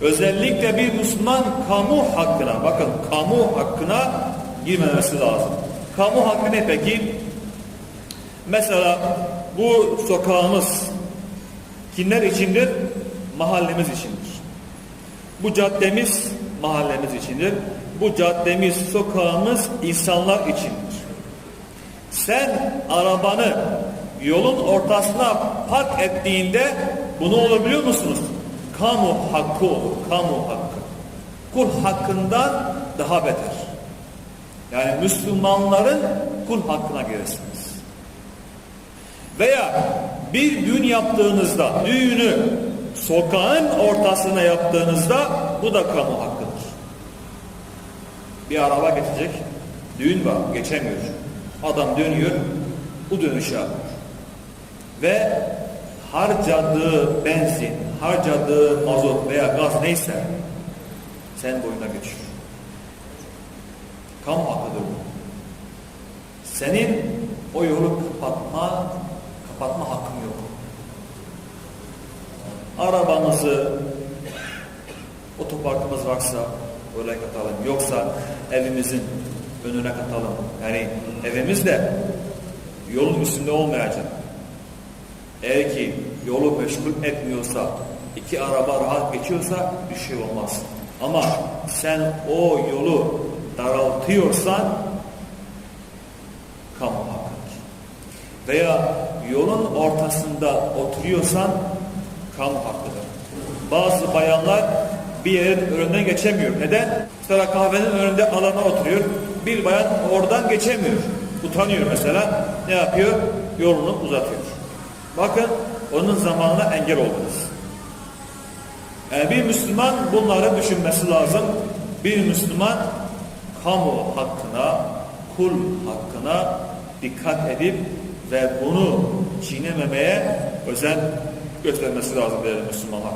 Özellikle bir Müslüman kamu hakkına, bakın kamu hakkına girmemesi lazım. Kamu hakkı ne peki? Mesela bu sokağımız kimler içindir? Mahallemiz içindir. Bu caddemiz mahallemiz içindir. Bu caddemiz, sokağımız insanlar içindir. Sen arabanı yolun ortasına park ettiğinde bunu olabiliyor musunuz? Kamu hakkı olur, kamu hakkı. Kul hakkından daha beter. Yani Müslümanların kul hakkına girersiniz. Veya bir düğün yaptığınızda, düğünü sokağın ortasına yaptığınızda bu da kamu hakkıdır. Bir araba geçecek, düğün var, geçemiyor. Adam dönüyor, bu dönüşü yapıyor. Ve harcadığı benzin, harcadığı mazot veya gaz neyse sen boyuna geçiyor. Kamu hakkıdır bu. Senin o yolu kapatma, kapatma hakkın yok. Arabamızı, otoparkımız varsa oraya katalım. Yoksa evimizin önüne katalım. Yani evimiz de yolun üstünde olmayacak. Eğer ki yolu meşgul etmiyorsa, iki araba rahat geçiyorsa bir şey olmaz. Ama sen o yolu daraltıyorsan kamu hakkıdır. Veya yolun ortasında oturuyorsan kamu hakkıdır. Bazı bayanlar bir yerin önünden geçemiyor. Neden? Mesela kahvenin önünde alana oturuyor. Bir bayan oradan geçemiyor. Utanıyor mesela. Ne yapıyor? Yolunu uzatıyor. Bakın onun zamanına engel oldunuz. Yani bir Müslüman bunları düşünmesi lazım. Bir Müslüman kamu hakkına, kul hakkına dikkat edip ve bunu çiğnememeye özen göstermesi lazım değerli Müslümanlar.